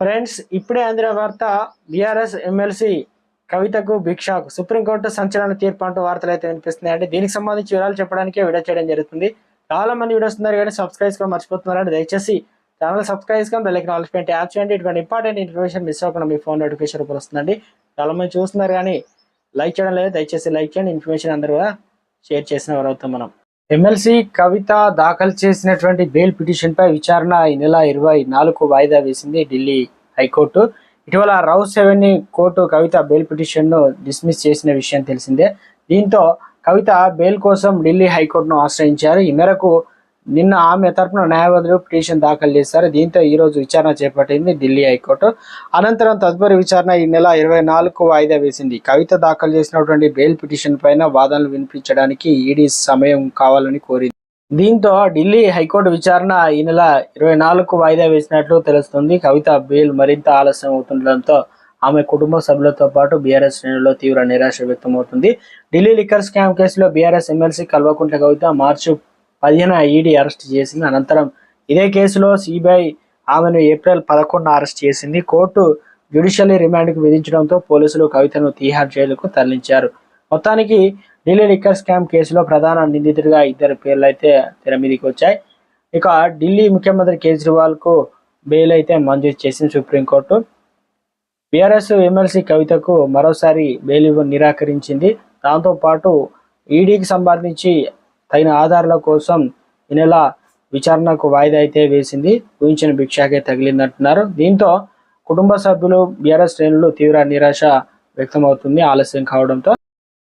Friends ఇప్పుడే అందిన వార్త బీఆర్ఎస్ ఎమ్మెల్సీ కవితకు భిక్షకు. సుప్రీంకోర్టు సంచలన తీర్పు అంటూ వార్తలు అయితే వినిపిస్తున్నాయండి. దీనికి సంబంధించి వివరాలు చెప్పడానికే వీడియో చేయడం జరుగుతుంది. చాలా మంది వీడియోస్ ఉన్నారు కానీ సబ్స్క్రైబ్ కూడా మర్చిపోతున్నారండి. దయచేసి ఛానల్ సబ్స్క్రైబ్ చేసుకొని బెల్లకి నాలెడ్జ్ పెట్టి యాప్ చేయండి. ఇటువంటి ఇంపార్టెంట్ ఇన్ఫర్మేషన్ మిస్ అవ్వకుండా మీ ఫోన్ నోటిఫికేషన్ రూపంలో వస్తుందండి. చాలా మంది చూస్తున్నారు కానీ లైక్ చేయడం లేదు. దయచేసి లైక్ చేయండి. ఇన్ఫర్మేషన్ అందరూ కూడా షేర్ చేసిన వారు అవుతాం మనం. ఎమ్మెల్సీ కవిత దాఖలు చేసినటువంటి బెయిల్ పిటిషన్ పై విచారణ ఈ నెల ఇరవై నాలుగు వాయిదా వేసింది ఢిల్లీ హైకోర్టు. ఇటీవల రౌస్ సెవెన్ కోర్టు కవిత బెయిల్ పిటిషన్ను డిస్మిస్ చేసిన విషయం తెలిసిందే. దీంతో కవిత బెయిల్ కోసం ఢిల్లీ హైకోర్టును ఆశ్రయించారు. ఈ మేరకు నిన్న ఆమె తరపున న్యాయవాదులు పిటిషన్ దాఖలు చేశారు. దీంతో ఈ రోజు విచారణ చేపట్టింది ఢిల్లీ హైకోర్టు. అనంతరం తదుపరి విచారణ ఈ నెల ఇరవై నాలుగు వాయిదా వేసింది. కవిత దాఖలు చేసినటువంటి బెయిల్ పిటిషన్ పైన వాదనలు వినిపించడానికి ఈడీ సమయం కావాలని కోరింది. దీంతో ఢిల్లీ హైకోర్టు విచారణ ఈ నెల ఇరవై నాలుగు వాయిదా వేసినట్లు తెలుస్తుంది. కవిత బెయిల్ మరింత ఆలస్యం అవుతుండటంతో ఆమె కుటుంబ సభ్యులతో పాటు బీఆర్ఎస్ శ్రేణుల్లో తీవ్ర నిరాశ వ్యక్తమవుతుంది. ఢిల్లీ లిక్కర్ స్కామ్ కేసులో బీఆర్ఎస్ ఎమ్మెల్సీ కల్వకుంట్ల కవిత మార్చి పదిహేను ఈడీ అరెస్ట్ చేసింది. అనంతరం ఇదే కేసులో సిబిఐ ఆమెను ఏప్రిల్ పదకొండున అరెస్ట్ చేసింది. కోర్టు జ్యుడిషియల్ రిమాండ్కు విధించడంతో పోలీసులు కవితను తీహార్ జైలుకు తరలించారు. మొత్తానికి ఢిల్లీ లిక్కర్ స్కామ్ కేసులో ప్రధాన నిందితుడిగా ఇద్దరు పేర్లు అయితే తెర మీదకి వచ్చాయి. ఇక ఢిల్లీ ముఖ్యమంత్రి కేజ్రీవాల్కు బెయిల్ అయితే మంజూరు చేసింది సుప్రీంకోర్టు. బీఆర్ఎస్ ఎమ్మెల్సీ కవితకు మరోసారి బెయిల్ నిరాకరించింది. దాంతో పాటు ఈడీకి సంబంధించి తగిన ఆధారాల కోసం ఈ నెల విచారణకు వాయిదా అయితే వేసింది. ఊహించిన భిక్షాకే తగిలిందంటున్నారు. దీంతో కుటుంబ సభ్యులు బీఆర్ఎస్ శ్రేణులు తీవ్ర నిరాశ వ్యక్తమవుతుంది ఆలస్యం కావడంతో.